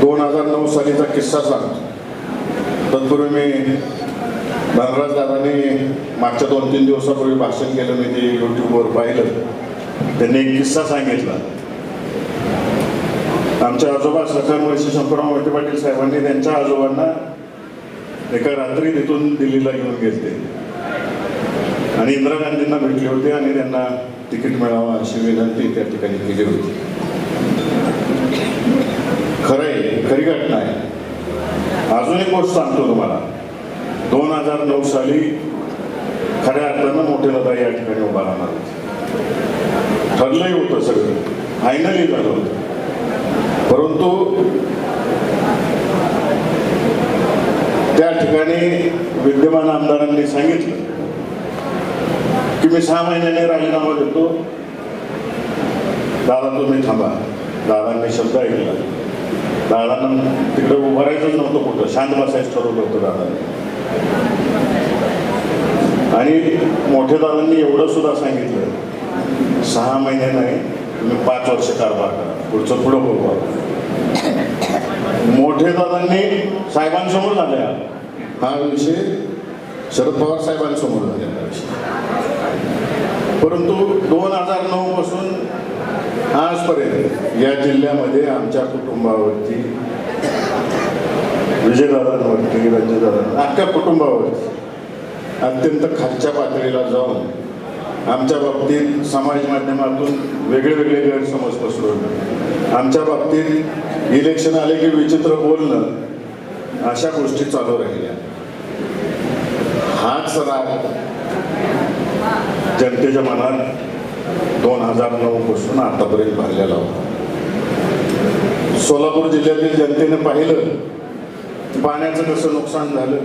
दोन हजार नऊ सालीचा किस्सा सांगतो तत्पूर्वी मी धनराज दादाने मागच्या दोन तीन दिवसापूर्वी भाषण केलं मी ते यूट्यूबवर पाहिलं. त्यांनी एक किस्सा सांगितला. आमच्या आजोबा सखर वर्षी शंकरराव मोठे पाटील साहेबांनी त्यांच्या आजोबांना एका रात्री तिथून दिल्लीला घेऊन गेले. आणि इंदिरा गांधींना भेटले होते आणि त्यांना तिकीट मिळावं अशी विनंती त्या ठिकाणी केली होती. खरं आहे खरी घटना आहे. अजून एक गोष्ट सांगतो तुम्हाला. दोन हजार नऊ साली खऱ्या अर्थानं मोठे लता या ठिकाणी उभा राहणार ठरलंही होतं सगळं. फायनली झालं होतं. परंतु त्या ठिकाणी विद्यमान आमदारांनी सांगितलं की मी सहा महिन्याने राजीनामा देतो. दादा तुम्ही थांबा. दादांनी शब्द ऐकला. दादांना तिकडे उभं राहायचंच नव्हतं कुठं. शांत बसायचं ठरवलं होतं दादांनी. आणि मोठ्या दादांनी एवढं सुद्धा सांगितलं. सहा महिने नाही तुम्ही पाच वर्ष कारभार करा. पुढचं पुढं बघू. मोठे दादांनी साहेबांसमोर झाल्या. हा विषय शरद पवार साहेबांसमोर झालेला विषय परंतु दोन हजार नऊ आजपर्यंत या जिल्ह्यामध्ये आमच्या कुटुंबावरती विजयदादांवरती रंजयदादांवर अख्ख्या कुटुंबावरती अत्यंत खालच्या पातळीला जाऊन आमच्या बाबतीत समाज माध्यमातून वेगळे वेगळे गैरसमज पसरवणं आमच्या बाबतीत इलेक्शन आले की विचित्र बोलणं अशा गोष्टी चालू राहिल्या. हाच राग जनतेच्या मनात दोन हजार नऊ पासून आतापर्यंत भरलेला होता. सोलापूर जिल्ह्यातील जनतेने पाहिलं पाण्याचं कसं नुकसान झालं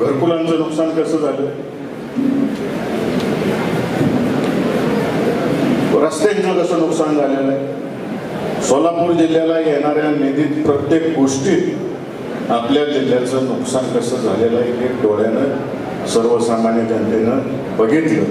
घरकुलांचं नुकसान कसं झालं? रस्त्यांचं कसं नुकसान झालेलं आहे? सोलापूर जिल्ह्याला येणाऱ्या निधीत प्रत्येक गोष्टीत आपल्या जिल्ह्याचं नुकसान कसं झालेलं आहे हे डोळ्यानं सर्वसामान्य जनतेनं बघितलं.